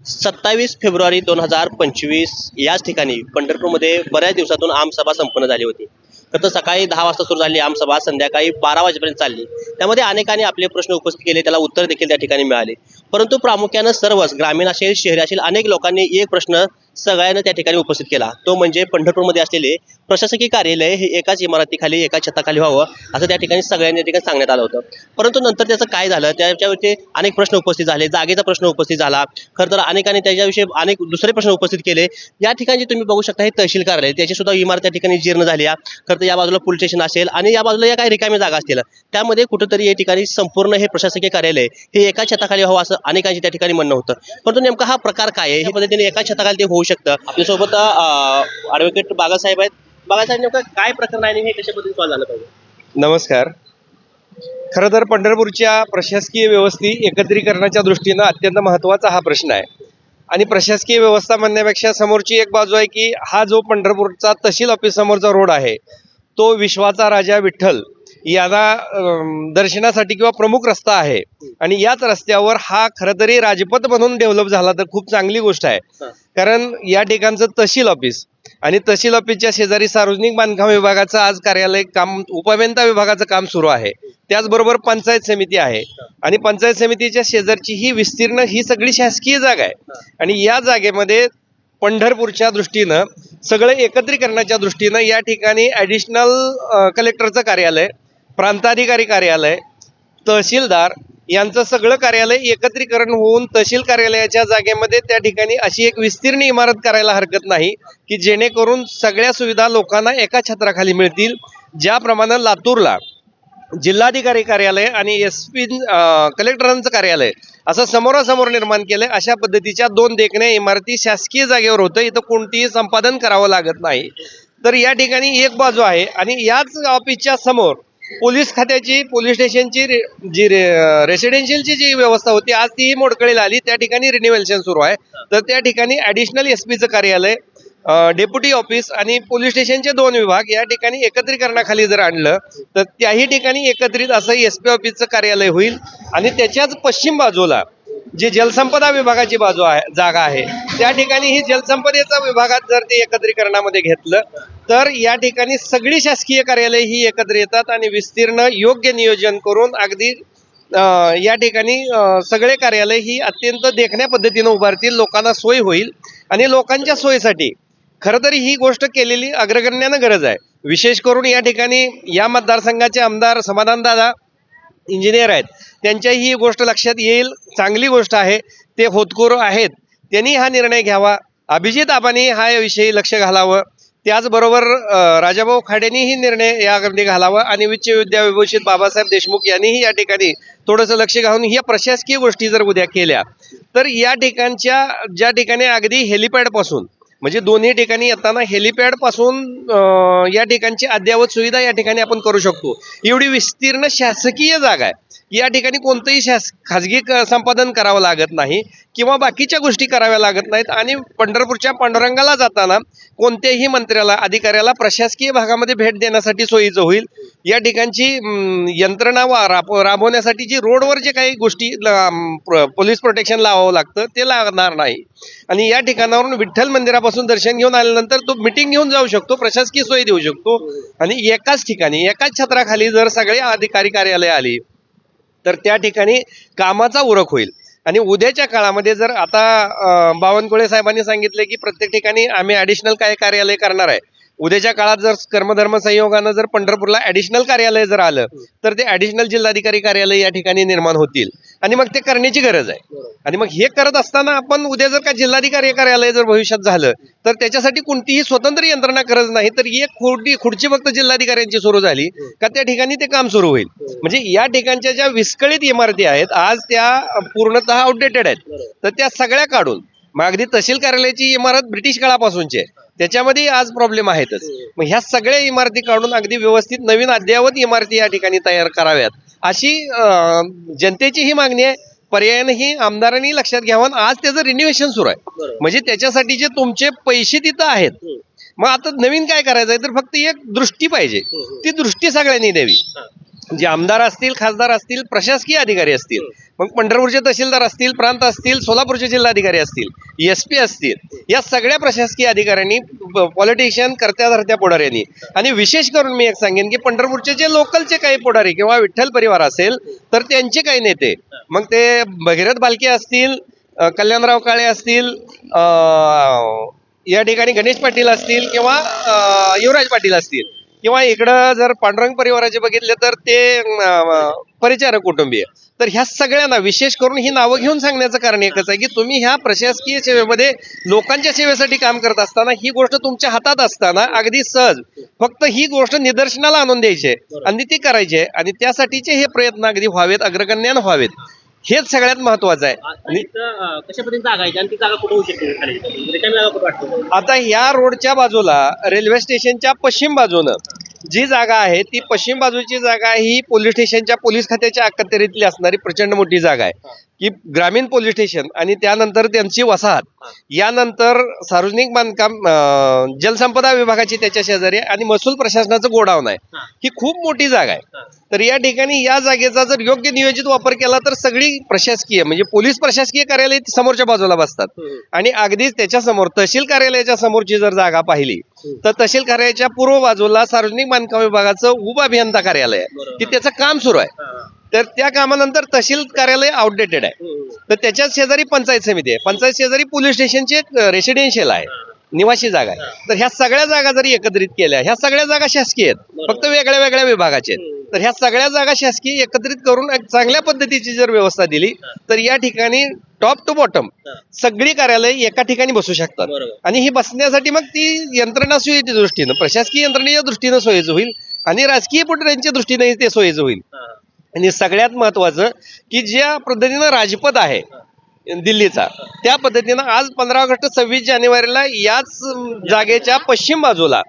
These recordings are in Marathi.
सत्तावीस फेब्रुवारी दोन हजार पंचवीस याच ठिकाणी पंढरपूरमध्ये बऱ्याच दिवसातून आमसभा संपन्न झाली होती. तर सकाळी दहा वाजता सुरू झाली आमसभा संध्याकाळी बारा वाजेपर्यंत चालली. त्यामध्ये अनेकांनी आपले प्रश्न उपस्थित केले त्याला उत्तर देखील त्या ठिकाणी मिळाले. परंतु प्रामुख्यानं सर्वच ग्रामीण असेल शहरी असेल अनेक लोकांनी एक प्रश्न सगळ्यांना त्या ठिकाणी उपस्थित केला. तो म्हणजे पंढरपूरमध्ये असलेले प्रशासकीय कार्यालय हे एकाच इमारतीखाली एकाच छताखाली व्हावं असं त्या ठिकाणी सगळ्यांनी ठिकाणी सांगण्यात आलं होतं. परंतु नंतर त्याचं काय झालं? त्याच्यावरती अनेक प्रश्न उपस्थित झाले जागेचा प्रश्न उपस्थित झाला. खरं तर अनेकांनी त्याच्याविषयी अनेक दुसरे प्रश्न उपस्थित केले. या ठिकाणी तुम्ही बघू शकता हे तहसील कार्यालय त्याची सुद्धा इमारत त्या ठिकाणी जीर्ण झाली खरं तर या बाजूला पोलीस स्टेशन असेल आणि या बाजूला या काही रिकामी जागा असतील. त्यामध्ये कुठंतरी या ठिकाणी संपूर्ण हे प्रशासकीय कार्यालय हे एका छताखाली व्हावं असं अनेकांचे त्या ठिकाणी म्हणणं होतं. परंतु नेमका हा प्रकार काय आहे? हे पद्धतीने एका छताखाली ते होऊ शकतं. आपल्यासोबत ॲडव्होकेट बागासाहेब आहेत. बागासाहेब नेमकं काय प्रकरण आहे आणि हे कशा पद्धतीने सॉल्व्ह झालं पाहिजे? नमस्कार. खरं तर पंढरपूरच्या प्रशासकीय व्यवस्थी एकत्रीकरणाच्या दृष्टीनं अत्यंत महत्त्वाचा हा प्रश्न आहे. आणि प्रशासकीय व्यवस्था म्हणण्यापेक्षा समोरची एक बाजू आहे की हा जो पंढरपूरचा तहसील ऑफिस समोरचा रोड आहे तो विश्वाचा राजा विठ्ठल याला दर्शनासाठी किंवा प्रमुख रस्ता आहे आणि याच रस्त्यावर हा खरं तरी राजपथ म्हणून डेव्हलप झाला तर खूप चांगली गोष्ट आहे. कारण या ठिकाणचं तहसील ऑफिस आणि तहसील ऑफिसच्या शेजारी सार्वजनिक बांधकाम विभागाचं आज कार्यालय काम उपअभियंता विभागाचं काम सुरू आहे. त्याचबरोबर पंचायत समिती आहे. आणि पंचायत समितीच्या शेजारची ही विस्तीर्ण ही सगळी शासकीय जागा आहे. आणि या जागेमध्ये पंढरपूरच्या दृष्टीनं सगळं एकत्रीकरणाच्या दृष्टीनं या ठिकाणी ॲडिशनल कलेक्टरचं कार्यालय प्रांताधिकारी कार्यालय तहसीलदार यांचं सगळं कार्यालय एकत्रीकरण होऊन तहसील कार्यालयाच्या जागेमध्ये त्या ठिकाणी अशी एक विस्तीर्ण इमारत करायला हरकत नाही की जेणेकरून सगळ्या सुविधा लोकांना एका छत्राखाली मिळतील. ज्याप्रमाणे लातूरला जिल्हाधिकारी कार्यालय आणि एस पी कलेक्टरांचं कार्यालय असं समोरासमोर निर्माण केलंय अशा पद्धतीच्या दोन देखण्या इमारती शासकीय जागेवर होतं. इथं कोणतीही संपादन करावं लागत नाही. तर या ठिकाणी एक बाजू आहे आणि याच ऑफिसच्या समोर पोलीस खात्याची पोलीस स्टेशनची रे- जी रे- रेसिडेन्शियलची जी व्यवस्था होती आज तीही मोडकळीला आली. त्या ठिकाणी रिन्युवेशन सुरू आहे. तर त्या ठिकाणी ॲडिशनल एस पीचं कार्यालय डेप्युटी ऑफिस आणि पोलीस स्टेशनचे दोन विभाग या ठिकाणी एकत्रीकरणाखाली जर आणलं तर त्याही ठिकाणी एकत्रित असं एस पी ऑफिसचं कार्यालय होईल. आणि त्याच्याच पश्चिम बाजूला जी जलसंपदा विभागाची बाजू आहे जागा आहे त्या ठिकाणी ही जलसंपदेचा विभागात जर ते एकत्रीकरणामध्ये घेतलं तर या ठिकाणी सगळी शासकीय कार्यालय ही एकत्र येतात आणि विस्तीर्ण योग्य नियोजन करून अगदी या ठिकाणी सगळे कार्यालय ही अत्यंत देखण्या पद्धतीनं उभारतील लोकांना सोय होईल आणि लोकांच्या सोयीसाठी खरं तरी ही गोष्ट केलेली अग्रगण्यानं गरज आहे. विशेष करून या ठिकाणी या मतदारसंघाचे आमदार समाधानदादा इंजिनियर आहेत. त्यांच्याही ही गोष्ट लक्षात येईल. चांगली गोष्ट आहे. ते होतकोर आहेत. त्यांनी हा निर्णय घ्यावा. अभिजित आबांनी हा विषयी लक्ष घालावं. त्याचबरोबर राजाभाऊ खाडेंनीही निर्णय याकडे घालावा आणि उच्च विद्याविभूषित बाबासाहेब देशमुख यांनीही या ठिकाणी थोडंसं लक्ष घालून ह्या प्रशासकीय गोष्टी जर उद्या केल्या तर या ठिकाणच्या ज्या ठिकाणी अगदी हेलिपॅडपासून म्हणजे दोन्ही ठिकाणी येताना हेलिपॅडपासून या ठिकाणची अद्ययावत सुविधा या ठिकाणी आपण करू शकतो. एवढी विस्तीर्ण शासकीय जागा आहे. या ठिकाणी कोणतंही शास खाजगी संपादन करावं लागत नाही किंवा बाकीच्या गोष्टी कराव्या लागत नाहीत आणि पंढरपूरच्या पांडुरंगाला जाताना कोणत्याही मंत्र्याला अधिकाऱ्याला प्रशासकीय भागामध्ये भेट देण्यासाठी सोयीचं होईल. या ठिकाणची यंत्रणा वा- राब- राबवण्यासाठी जी रोडवर जे काही गोष्टी पोलीस प्रोटेक्शन लावावं लागतं ते लागणार नाही. आणि या ठिकाणावरून विठ्ठल मंदिरापासून दर्शन घेऊन आल्यानंतर तो मिटिंग घेऊन जाऊ शकतो प्रशासकीय सोयी देऊ शकतो. आणि एकाच ठिकाणी एकाच छत्राखाली जर सगळे अधिकारी कार्यालय आली तर त्या ठिकाणी कामाचा उरक होईल. आणि उद्याच्या काळामध्ये जर आता बावनकुळे साहेबांनी सांगितले की प्रत्येक ठिकाणी आम्ही ॲडिशनल काय कार्यालय करणार आहे उद्याच्या काळात जर कर्मधर्म संयोगानं जर पंढरपूरला ॲडिशनल कार्यालय जर आलं तर ते ॲडिशनल जिल्हाधिकारी कार्यालय या ठिकाणी निर्माण होतील. आणि मग ते करण्याची गरज आहे. आणि मग हे करत असताना आपण उद्या जर का जिल्हाधिकारी कार्यालय जर भविष्यात झालं तर त्याच्यासाठी कोणतीही स्वतंत्र यंत्रणा गरज नाही तर एक खुर्ची खुर्ची फक्त जिल्हाधिकाऱ्यांची सुरू झाली का त्या ठिकाणी ते काम सुरू होईल. म्हणजे या ठिकाणच्या ज्या विस्कळीत इमारती आहेत आज त्या पूर्णतः आउटडेटेड आहेत. तर त्या सगळ्या काढून मग अगदी तहसील कार्यालयाची इमारत ब्रिटिश काळापासूनची आहे. त्याच्यामध्ये आज प्रॉब्लेम आहेतच. मग ह्या सगळ्या इमारती काढून अगदी व्यवस्थित नवीन अद्ययावत इमारती या ठिकाणी तयार कराव्यात. अशी जनतेची ही मागणी आहे. पर्यायानं ही आमदारांनी लक्षात घ्यावं आज त्याचं रिन्युएशन सुरू आहे. म्हणजे त्याच्यासाठी जे तुमचे पैसे तिथं आहेत मग आता नवीन काय करायचं आहे? तर फक्त एक दृष्टी पाहिजे. ती दृष्टी सगळ्यांनी द्यावी. जे आमदार असतील खासदार असतील प्रशासकीय अधिकारी असतील मग पंढरपूरचे तहसीलदार असतील प्रांत असतील सोलापूरचे जिल्हाधिकारी असतील एस पी असतील या सगळ्या प्रशासकीय अधिकाऱ्यांनी पॉलिटिशियन करत्या धरत्या पुढाऱ्यांनी आणि विशेष करून मी एक सांगेन की पंढरपूरचे जे लोकलचे काही पुढारी किंवा विठ्ठल परिवार असेल तर त्यांचे काही नेते मग ते भगीरथ बालके असतील कल्याणराव काळे असतील या ठिकाणी गणेश पाटील असतील किंवा युवराज पाटील असतील किंवा इकडं जर पांडुरंग परिवाराचे बघितले तर ते परिचारक कुटुंबीय. तर ह्या सगळ्यांना विशेष करून ही नावं घेऊन सांगण्याचं कारण एकच आहे की तुम्ही ह्या प्रशासकीय सेवेमध्ये लोकांच्या सेवेसाठी काम करत असताना ही गोष्ट तुमच्या हातात असताना अगदी सहज फक्त ही गोष्ट निदर्शनाला आणून द्यायची आहे. आणि ती करायची आहे. आणि त्यासाठीचे हे प्रयत्न अगदी व्हावेत अग्रगण्यानं व्हावेत. हेच सगळ्यात महत्वाचं आहे. आणि इथं, अं, कशा पद्धतीने जागा आहे? आणि ती जागा कुठं होऊ शकते? खाली रिकामी जागा कुठं वाटतं? आता ह्या रोडच्या बाजूला रेल्वे स्टेशनच्या पश्चिम बाजूनं जी जागा आहे ती पश्चिम बाजूची जागा ही पोलीस स्टेशनच्या पोलीस खात्याच्या अखत्यारीतली असणारी प्रचंड मोठी जागा आहे. की ग्रामीण पोलीस स्टेशन आणि त्यानंतर त्यांची वसाहत. यानंतर सार्वजनिक बांधकाम जलसंपदा विभागाची त्याच्या शेजारी आणि महसूल प्रशासनाचं गोडाऊन आहे. हा. खूप मोठी जागा आहे. तर या ठिकाणी या जागेचा जर योग्य नियोजित वापर केला तर सगळी प्रशासकीय म्हणजे पोलीस प्रशासकीय कार्यालय समोरच्या बाजूला बसतात. आणि अगदीच त्याच्यासमोर तहसील कार्यालयाच्या समोरची जर जागा पाहिली तर तहसील कार्यालयाच्या पूर्व बाजूला सार्वजनिक बांधकाम विभागाचं उप अभियंता कार्यालय आहे. की त्याचं काम सुरू आहे. तर त्या कामानंतर तहसील कार्यालय आउटडेटेड आहे. तर त्याच्याच शेजारी पंचायत समिती आहे. पंचायत शेजारी पोलीस स्टेशनचे रेसिडेन्शियल आहे. निवासी जागा आहे. तर ह्या सगळ्या जागा जरी एकत्रित केल्या ह्या सगळ्या जागा शासकीय आहेत. फक्त वेगळ्या वेगळ्या विभागाचे आहेत. तर ह्या सगळ्या जागा शासकीय एकत्रित करून एक चांगल्या पद्धतीची जर व्यवस्था दिली तर या ठिकाणी टॉप टू बॉटम सगळी कार्यालय एका ठिकाणी बसू शकतात. आणि ही बसण्यासाठी मग ती यंत्रणा सोयीच्या दृष्टीनं प्रशासकीय यंत्रणेच्या दृष्टीनं सोयीचं होईल आणि राजकीय पुढाऱ्यांच्या दृष्टीने ते सोयीचं होईल. आणि सगळ्यात महत्वाचं की ज्या पद्धतीनं राजपथ आहे दिल्लीचा त्या पद्धतीनं आज पंधरा ऑगस्ट सव्वीस जानेवारीला याच जागेच्या पश्चिम बाजूला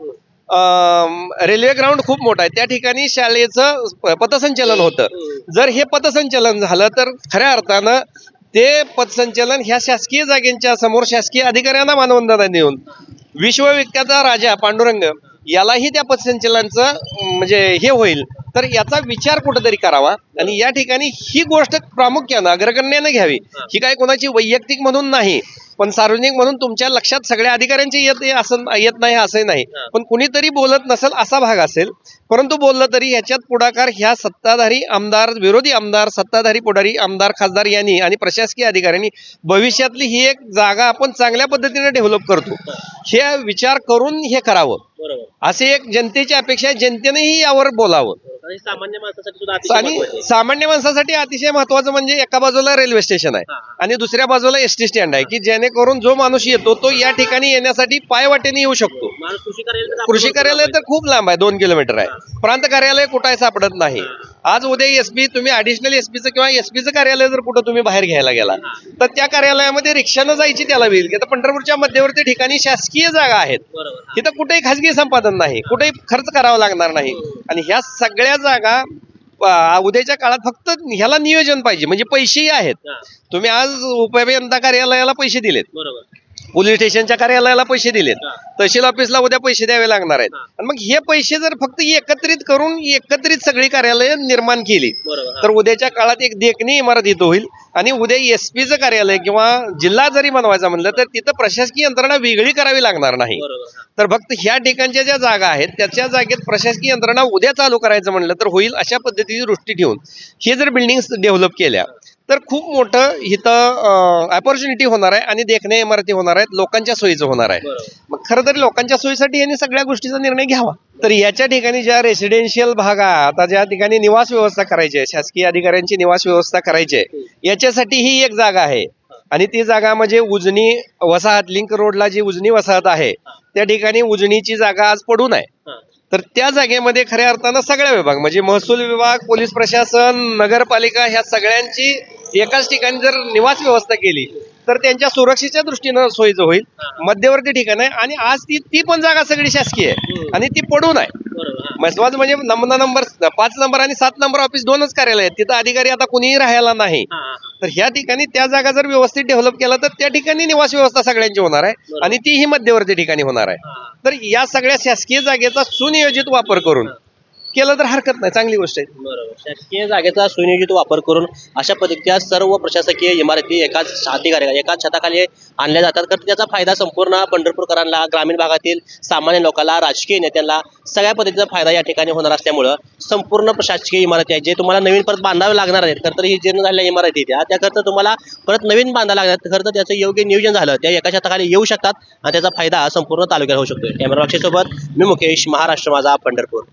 रेल्वे ग्राउंड खूप मोठा आहे. त्या ठिकाणी शाळेचं पथसंचलन होतं. जर हे पथसंचलन झालं तर खऱ्या अर्थानं ते पथसंचलन ह्या शासकीय जागेंच्या समोर शासकीय अधिकाऱ्यांना मानवंदना देऊन विश्वविख्याता राजा पांडुरंग यालाही त्या पथसंचलनाचं म्हणजे हे होईल. तर याचा विचार कुठेतरी करावा. आणि या ठिकाणी ही गोष्ट प्रामुख्यानं अग्रगण्यानं घ्यावी. ही. काय कोणाची वैयक्तिक म्हणून नाही पण सार्वजनिक म्हणून तुमच्या लक्षात सगळ्या अधिकाऱ्यांचे येत असं येत नाही असं नाही. पण कुणीतरी बोलत नसेल असा भाग असेल परंतु बोललं तरी ह्याच्यात पुढाकार ह्या सत्ताधारी आमदार विरोधी आमदार सत्ताधारी पुढारी आमदार खासदार यांनी आणि प्रशासकीय अधिकाऱ्यांनी भविष्यातली ही एक जागा आपण चांगल्या पद्धतीने डेव्हलप करतो. हे. विचार करून हे करावं. असे एक जनतेची अपेक्षा आहे जनतेनेही यावर बोलावं. आणि सामान्य माणसासाठी सुद्धा अतिशय आणि आहे. सामान्य माणसासाठी अतिशय महत्वाचं म्हणजे एका बाजूला रेल्वे स्टेशन आहे. हा. आणि दुसऱ्या बाजूला एस टी स्टँड आहे की जेणेकरून जो माणूस येतो तो या ठिकाणी येण्यासाठी पायवाटेने येऊ शकतो. माणूस कृषी कार्यालय तर आपण कृषी कार्यालय. तर खूप लांब आहे दोन किलोमीटर आहे. प्रांत कार्यालय कुठे सापडत नाही. आज उद्या एसपी तुम्ही ऍडिशनल एसपीचं किंवा एसपीचं कार्यालय जर कुठं तुम्ही बाहेर घ्यायला गेला तर त्या कार्यालयामध्ये रिक्षानं जायची त्याला होईल की आता पंढरपूरच्या मध्यवर्ती ठिकाणी शासकीय जागा आहेत. हा. तिथं कुठेही खाजगी संपादन नाही कुठेही खर्च करावा लागणार नाही. आणि ह्या सगळ्या जागा उद्याच्या काळात फक्त ह्याला नियोजन पाहिजे म्हणजे पैसेही आहेत. हा. तुम्ही आज उपअभियंता कार्यालयाला पैसे दिलेत. बरोबर. पोलीस स्टेशनच्या कार्यालयाला पैसे दिलेत. तहसील ऑफिसला उद्या पैसे द्यावे लागणार आहेत. आणि मग हे पैसे जर फक्त एकत्रित करून एकत्रित सगळी कार्यालय निर्माण केली. तर उद्याच्या काळात एक देखणी इमारत इथं होईल आणि उद्या एसपीचं कार्यालय किंवा जिल्हा जरी बनवायचा म्हणलं तर तिथं प्रशासकीय यंत्रणा वेगळी करावी लागणार नाही. तर फक्त ह्या ठिकाणच्या ज्या जागा आहेत त्याच्या जागेत प्रशासकीय यंत्रणा उद्या चालू करायचं म्हणलं तर होईल अशा पद्धतीची दृष्टी ठेवून हे जर बिल्डिंग डेव्हलप केल्या तर खूप मोठं इथं ऑपॉर्च्युनिटी होणार आहे आणि देखण्या इमारती होणार आहेत लोकांच्या सोयीचं होणार आहे. मग खरं तर लोकांच्या सोयीसाठी यांनी सगळ्या गोष्टीचा निर्णय घ्यावा. तर याच्या ठिकाणी ज्या रेसिडेन्शियल भाग आता ज्या ठिकाणी निवास व्यवस्था करायची आहे शासकीय अधिकाऱ्यांची निवास व्यवस्था करायची आहे याच्यासाठी ही एक जागा आहे. आणि ती जागा म्हणजे उजनी वसाहत लिंक रोडला जी उजनी वसाहत आहे त्या ठिकाणी उजनीची जागा आज पडून आहे. तर त्या जागेमध्ये खऱ्या अर्थानं सगळ्या विभाग म्हणजे महसूल विभाग पोलीस प्रशासन नगरपालिका ह्या सगळ्यांची एकाच ठिकाणी जर निवास व्यवस्था केली तर त्यांच्या सुरक्षेच्या दृष्टीनं सोयीचं होईल मध्यवर्ती ठिकाण आहे. आणि आज ती ती पण जागा सगळी शासकीय आहे. आणि ती पडून आहे. महत्वाचं म्हणजे नमुना नंबर पाच नंबर आणि सात नंबर ऑफिस दोनच कार्यालय आहेत. तिथं अधिकारी आता कुणीही राहायला नाही. तर ह्या ठिकाणी त्या जागा जर व्यवस्थित डेव्हलप केला तर त्या ठिकाणी निवास व्यवस्था सगळ्यांची होणार आहे. आणि तीही मध्यवर्ती ठिकाणी होणार आहे. तर या सगळ्या शासकीय जागेचा सुनियोजित वापर करून केलं तर हरकत नाही. चांगली गोष्ट आहे. बरोबर. शासकीय जागेचा सुनियोजित वापर करून अशा पद्धतीच्या सर्व प्रशासकीय इमारती एकाच हातीखाली एकाच छताखाली आणल्या जातात. तर त्याचा फायदा संपूर्ण पंढरपूरकरांना ग्रामीण भागातील सामान्य लोकांना राजकीय नेत्यांना सगळ्या पद्धतीचा फायदा या ठिकाणी होणार असल्यामुळं संपूर्ण प्रशासकीय इमारती आहेत जे तुम्हाला नवीन परत बांधावे लागणार आहेत. खरं तर ही जीर्ण झालेल्या इमारती त्या त्याकरता तुम्हाला परत नवीन बांधा लागणार खरं तर त्याचं योग्य नियोजन झालं त्या एका छताखाली येऊ शकतात आणि त्याचा फायदा संपूर्ण तालुक्यात होऊ शकतो कॅमेरा सोबत मी मुकेश महाराष्ट्र माझा पंढरपूर.